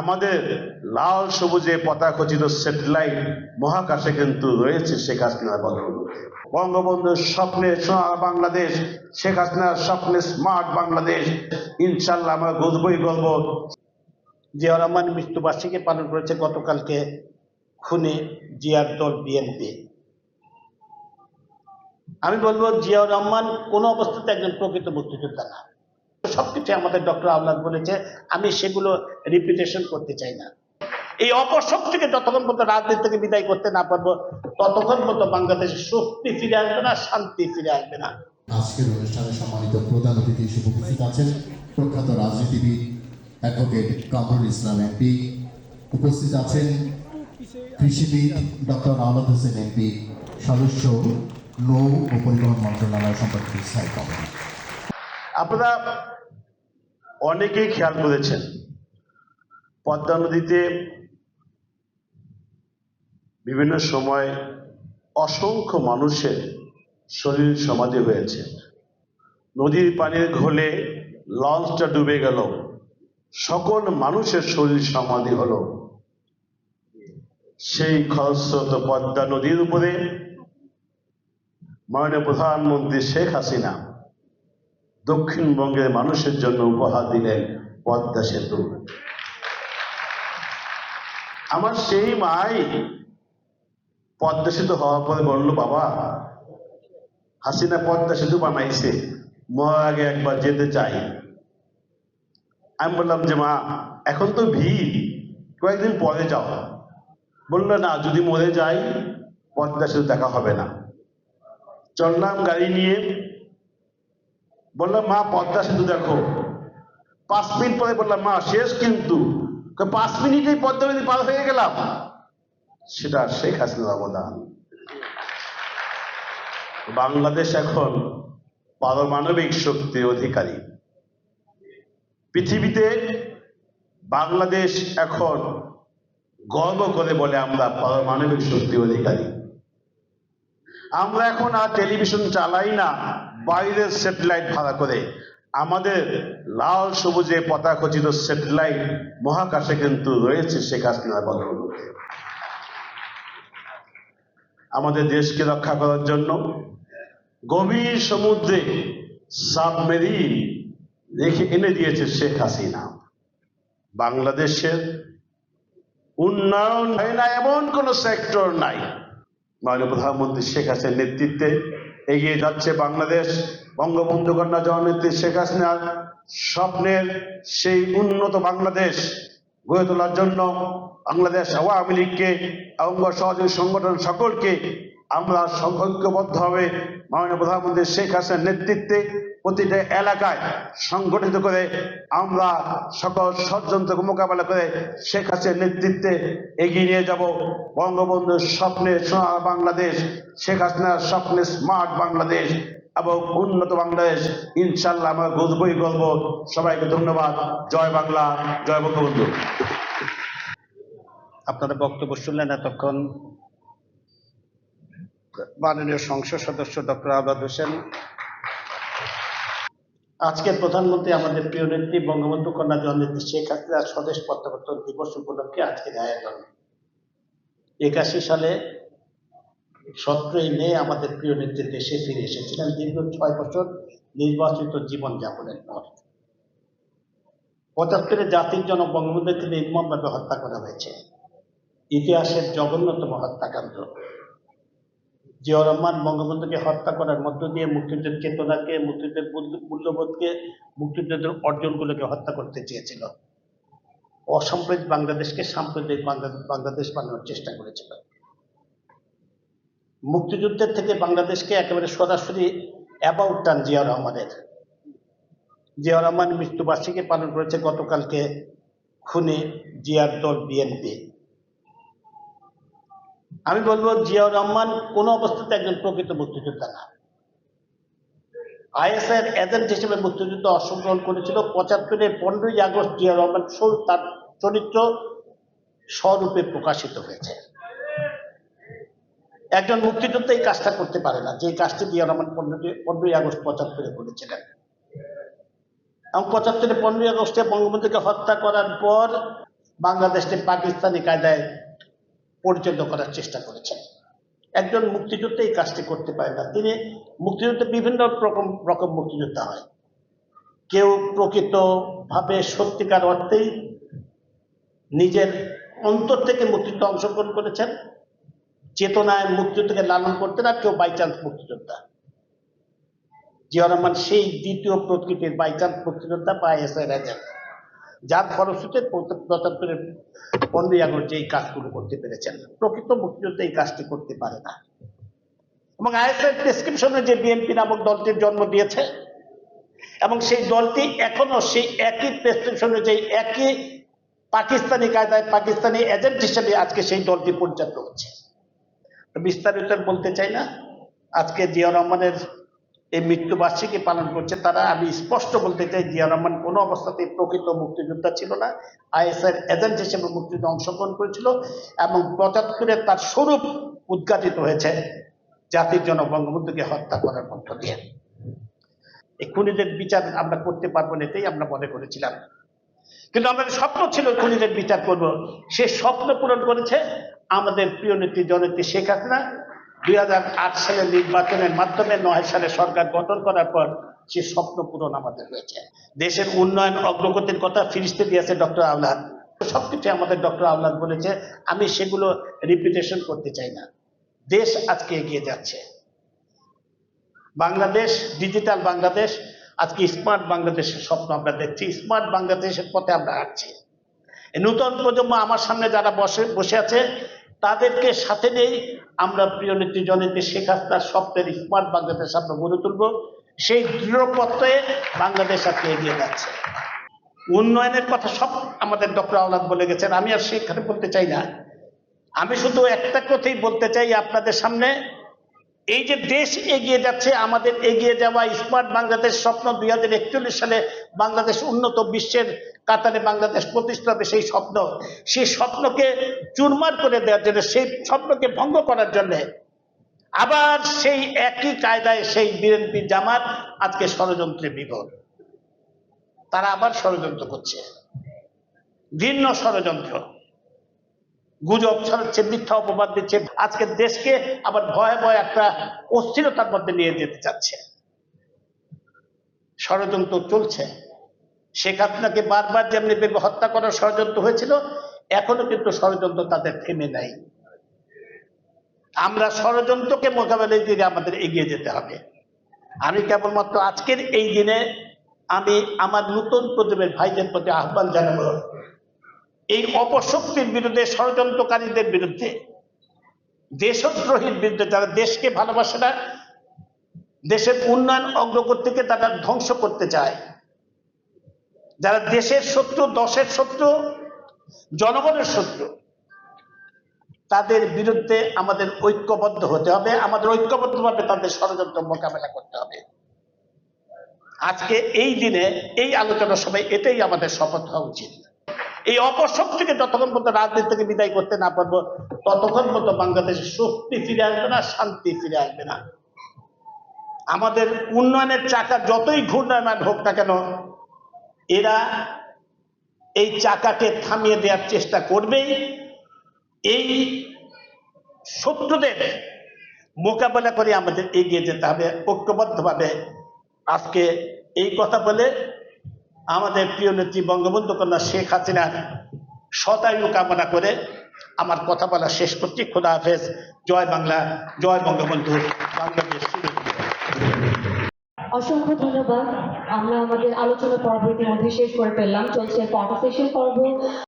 আমাদের লাল সবুজে পতাকা খচিত স্যাটেলাইট মহাকাশে কিন্তু রয়েছে শেখ হাসিনার বদৌলতে বঙ্গবন্ধুর স্বপ্নে সোনার বাংলাদেশ, শেখ হাসিনার স্বপ্নে স্মার্ট বাংলাদেশ, ইনশাল্লাহ আমরা গজবই গল্প জিয়া রহমান মৃত্যুবার্ষিকী পালন করেছে গতকালকে খুনে জিয়ার দল বিএনপি। আমি বলব, জিয়াউর রহমান কোনো অবস্থাতে একজন প্রকৃত মুক্তিযোদ্ধা না। সবকিছু আমাদের ডক্টর আহ্লাদ বলেছে আমি সেগুলো রিপিটেশন করতে চাই না। এই অপশক্তিকে যতক্ষণ পর্যন্ত রাজনীতি থেকে বিদায় করতে না পারব ততক্ষণ পর্যন্ত বাংলাদেশে শক্তি ফিরে আসবে না শান্তি ফিরে আসবে না। আজকের অনুষ্ঠানে সম্মানিত প্রধান অতিথি হিসেবে উপস্থিত আছেন প্রখ্যাত রাজনীতিবিদ অ্যাডভোকেট কামরুল ইসলাম এমপি উপস্থিত আছেন কৃষিবিদ ডক্টর আহমদ হোসেন এমপি সদস্য নৌ ও পরিবহন মন্ত্রণালয় সম্পর্কিত স্থায়ী কমিটি আপনারা অনেকেই খেয়াল করেছেন। পদ্মা নদীতে বিভিন্ন সময় অসংখ্য মানুষের শরীর সমাধি হয়েছে। নদীর পানির ঘোলে লঞ্চটা ডুবে গেল। সকল মানুষের শরীর সমাধি হলো। সেই খরস্রোত পদ্মা নদীর উপরে মাননীয় প্রধানমন্ত্রী শেখ হাসিনা দক্ষিণবঙ্গের মানুষের জন্য উপহার দিলেন পদ্মা সেতু। আমার সেই মাই পদ্মা সেতু হওয়ার পরে বলল, বাবা, হাসিনা পদ্মা সেতু বানাইছে মরার আগে একবার যেতে চাই। আমি বললাম যে, মা, এখন তো ভিড়, কয়েকদিন পরে যাও। বলল, না, যদি মরে যাই, পদ্মা সেতু দেখা হবে না। চললাম গাড়ি নিয়ে বললাম মা পদ্মা সেতু দেখো। পাঁচ মিনিট পরে বললাম, মা, শেষ কিন্তু। পাঁচ মিনিটেই পদ্মা নদী পার হয়ে গেলাম। সেটা শেখ হাসিনার অবদান। বাংলাদেশ এখন পারমাণবিক শক্তির অধিকারী। পৃথিবীতে বাংলাদেশ এখন গর্ব করে বলে আমরা পারমাণবিক শক্তির অধিকারী। আমরা এখন আর টেলিভিশন চালাই না, বাইরের স্যাটেলাইট ভাড়া করে। আমাদের লাল সবুজে পতাকা খচিত স্যাটেলাইট মহাকাশে কিন্তু রয়েছে শেখ হাসিনার বদৌলতে আমাদের দেশকে রক্ষা করার জন্য গভীর সমুদ্রে সাবমেরিন রেখে এনে দিয়েছে শেখ হাসিনা। বাংলাদেশের উন্নয়ন হয় না, এমন কোন সেক্টর নাই। মাননীয় প্রধানমন্ত্রী শেখ হাসিনার নেতৃত্বে এগিয়ে যাচ্ছে বাংলাদেশ। বঙ্গবন্ধু কন্যা জননেত্রী শেখ হাসিনার স্বপ্নের সেই উন্নত বাংলাদেশ গড়ে তোলার জন্য বাংলাদেশ আওয়ামী লীগকে, অঙ্গ সহযোগী সংগঠন সকলকে আমরা ঐক্যবদ্ধভাবে মাননীয় প্রধানমন্ত্রী শেখ হাসিনার নেতৃত্বে প্রতিটা এলাকায় সংগঠিত করে আমরা সকল ষড়যন্ত্রকে মোকাবেলা করে শেখ হাসিনার নেতৃত্বে এগিয়ে নিয়ে যাব। বঙ্গবন্ধুর স্বপ্নে সোনার বাংলাদেশ, শেখ হাসিনার স্বপ্নে স্মার্ট বাংলাদেশ এবং উন্নত বাংলাদেশ ইনশাল্লাহ আমরা গজবই গল্প সবাইকে ধন্যবাদ। জয় বাংলা, জয় বঙ্গবন্ধু। আপনারা বক্তব্য শুনলেন এতক্ষণ। মাননীয় সংসদ সদস্য ডক্টর আহমদ হোসেন আজকে প্রধানমন্ত্রী আমাদের প্রিয় নেত্রী বঙ্গবন্ধু কন্যা জননেত্রী শেখ হাসিনার স্বদেশ প্রত্যাবর্তন দিবস উপলক্ষে আজকের আয়োজন। একাশি সালে সতেরোই মে আমাদের প্রিয় নেত্রী দেশে ফিরে এসেছিলেন দীর্ঘ ছয় বছর নির্বাচিত জীবন যাপনের পর। পঁচাত্তরে জাতির জনক বঙ্গবন্ধুকে নির্মমভাবে হত্যা করা হয়েছে। ইতিহাসের জঘন্যতম হত্যাকাণ্ড। জিয়াউর রহমান বঙ্গবন্ধুকে হত্যা করার মধ্য দিয়ে মুক্তিযুদ্ধের চেতনাকে, মুক্তিযুদ্ধের মূল্যবোধকে, মুক্তিযুদ্ধের অর্জনগুলোকে হত্যা করতে চেয়েছিল। অসাম্প্রদায়িক বাংলাদেশকে সাম্প্রদায়িক বাংলাদেশ বানানোর চেষ্টা করেছিল। মুক্তিযুদ্ধের থেকে বাংলাদেশকে একেবারে সরাসরি অ্যাবাউট টান জিয়াউর রহমানের। জিয়াউর রহমান মৃত্যুবার্ষিকী পালন করেছে গতকালকে খুনে জিয়ার দল বিএনপি। আমি বলব, জিয়াউর রহমান কোনো অবস্থাতে একজন প্রকৃত মুক্তিযোদ্ধা না। আইএসআইয়ের এজেন্ট হিসেবে মুক্তিযুদ্ধ অংশগ্রহণ করেছিল পঁচাত্তরের পনেরোই আগস্ট জিয়াউর রহমান তার চরিত্র স্বরূপে প্রকাশিত হয়েছে। একজন মুক্তিযোদ্ধা এই কাজটা করতে পারে না, যে কাজটি জিয়াউর রহমান পনেরোই আগস্ট পঁচাত্তরে করেছিলেন। এবং পঁচাত্তরে পনেরোই আগস্টে বঙ্গবন্ধুকে হত্যা করার পর বাংলাদেশকে পাকিস্তানি কায়দায় পরিচালিত করার চেষ্টা করেছেন। একজন মুক্তিযোদ্ধা এই কাজটি করতে পারে না। তিনি মুক্তিযুদ্ধে বিভিন্ন রকম রকম মুক্তিযোদ্ধা হয়। কেউ প্রকৃতভাবে সত্যিকার অর্থেই নিজের অন্তর থেকে মুক্তিযুদ্ধে অংশগ্রহণ করেছেন। চেতনায় মুক্তিযুদ্ধকে লালন করতেন আর কেউ বাইচান্স মুক্তিযোদ্ধা। জিয়া রহমান সেই দ্বিতীয় প্রকৃতির বাইচান্স মুক্তিযোদ্ধা বা এসআই এজেন্ট যার ফলশ্রুতিতে পঁচাত্তরের আগস্ট যে এই কাজগুলো করতে পেরেছেন। প্রকৃত মুক্তিযোদ্ধা এই কাজটি করতে পারে না। এবং আইএসআই প্রেসক্রিপশনে যে বিএনপি নামক দলটির জন্ম দিয়েছে, এবং সেই দলটি এখনও সেই একই প্রেসক্রিপশনে যে একই পাকিস্তানি কায়দায় পাকিস্তানি এজেন্ট হিসেবে আজকে সেই দলটি পরিচালিত হচ্ছে। বিস্তারিত বলতে চাই না। আজকে জিয়া রহমানের এই মৃত্যুবার্ষিকী পালন করছে তারা। আমি স্পষ্ট বলতে চাই, জিয়া রহমান, কোনো অবস্থাতেই প্রকৃত মুক্তিযোদ্ধা ছিল না। আইএসআর এজেন্ট হিসেবে মুক্তিযুদ্ধে অংশগ্রহণ করেছিল এবং পঁচাত্তরে তার স্বরূপ উদ্ঘাটিত হয়েছে জাতির জন্য বঙ্গবন্ধুকে হত্যা করার মধ্য দিয়ে। খুনিদের বিচার আমরা করতে পারব না এটাই আমরা মনে করেছিলাম। কিন্তু আমাদের স্বপ্ন ছিল খুনিদের বিচার করব। সে স্বপ্ন পূরণ করেছে আমাদের প্রিয় নেত্রী জননেত্রী শেখ হাসিনা। দুই সালের নির্বাচনের মাধ্যমে নয় সালে সরকার গঠন করার পর সে স্বপ্ন পূরণ আমাদের হয়েছে। দেশের উন্নয়ন অগ্রগতির কথা ফিরিস্তে দিয়েছে ডক্টর আহ্লাদ সবকিছু আমাদের ডক্টর আহ্লাদ বলেছে, আমি সেগুলো রিপিটেশন করতে চাই না। দেশ আজকে এগিয়ে যাচ্ছে। বাংলাদেশ ডিজিটাল বাংলাদেশ, আজকে স্মার্ট বাংলাদেশের স্বপ্ন আমরা দেখছি। স্মার্ট বাংলাদেশের পথে আমরা হাঁটছি। নূতন প্রজন্ম আমার সামনে যারা বসে বসে আছে তাদেরকে সাথে নিয়েই আমরা প্রিয় নেত্রী জননেত্রী শেখ হাসিনার স্বপ্নের স্মার্ট বাংলাদেশ আমরা গড়ে তুলব। সেই দৃঢ় পথে বাংলাদেশ আজকে এগিয়ে যাচ্ছে। উন্নয়নের কথা সব আমাদের ডক্টর আওলাদ বলে গেছেন। আমি আর সেখানে বলতে চাই না। আমি শুধু একটা কথাই বলতে চাই আপনাদের সামনে। এই যে দেশ এগিয়ে যাচ্ছে, আমাদের এগিয়ে যাওয়া স্মার্ট বাংলাদেশ স্বপ্ন দুই হাজার একচল্লিশ সালে বাংলাদেশ উন্নত বিশ্বের কাতারে বাংলাদেশ প্রতিষ্ঠা হবে সেই স্বপ্ন। সেই স্বপ্নকে চুরমার করে দেওয়ার জন্য, সেই স্বপ্নকে ভঙ্গ করার জন্য আবার সেই একই কায়দায় সেই বিএনপি জামাত আজকে ষড়যন্ত্রে বিভোর তারা আবার ষড়যন্ত্র করছে। ভিন্ন ষড়যন্ত্র। গুজব ছড়াচ্ছে, মিথ্যা অপবাদ দিচ্ছে আজকে দেশকে আবার ভয়ে ভয়ে একটা অস্থিরতার মধ্যে নিয়ে যেতে চাচ্ছে। ষড়যন্ত্র চলছে। শেখ হাসিনাকে বারবার যেমনি বেগ হত্যা করার ষড়যন্ত্র হয়েছিল, এখনও কিন্তু ষড়যন্ত্র তাদের থেমে নাই। আমরা ষড়যন্ত্রকে মোকাবেলায় দিয়ে আমাদের এগিয়ে যেতে হবে। আমি কেবলমাত্র আজকের এই দিনে আমি আমার নতুন প্রজন্মের ভাইদের প্রতি আহ্বান জানাব, এই অপশক্তির বিরুদ্ধে, ষড়যন্ত্রকারীদের বিরুদ্ধে, দেশদ্রোহীর বিরুদ্ধে যারা দেশকে ভালোবাসে না, দেশের উন্নয়ন অগ্রগতিকে তারা ধ্বংস করতে চায়। যারা দেশের শত্রু, দশের শত্রু, জনগণের শত্রু, তাদের বিরুদ্ধে আমাদের ঐক্যবদ্ধ হতে হবে। আমাদের ঐক্যবদ্ধভাবে তাদের ষড়যন্ত্র মোকাবেলা করতে হবে। আজকে এই দিনে, এই আলোচনার সময় এটাই আমাদের শপথ হওয়া উচিত। এই অপশক্তিকে যতক্ষণ পর্যন্ত রাজনীতি থেকে বিদায় করতে না পারব, ততক্ষণ পর্যন্ত বাংলাদেশে শক্তি ফিরে আসবে না, শান্তি ফিরে আসবে না। আমাদের উন্নয়নের চাকা যতই ঘূর্ণায়মান হোক না কেন এরা এই চাকাকে থামিয়ে দেওয়ার চেষ্টা করবেই। এই শত্রুদের মোকাবেলা করে আমাদের এগিয়ে যেতে হবে, ঐক্যবদ্ধভাবে। আজকে এই কথা বলে আমাদের প্রিয় নেত্রী বঙ্গবন্ধু কন্যা শেখ হাসিনার শতায়ু কামনা করে আমার কথা বলা শেষ করছি। খোদা হাফেজ। জয় বাংলা, জয় বঙ্গবন্ধু। বাংলাদেশ। অসংখ্য ধন্যবাদ। আমরা আমাদের আলোচনা পর্ব ইতিমধ্যে শেষ করে ফেললাম। চলছে পর্ব।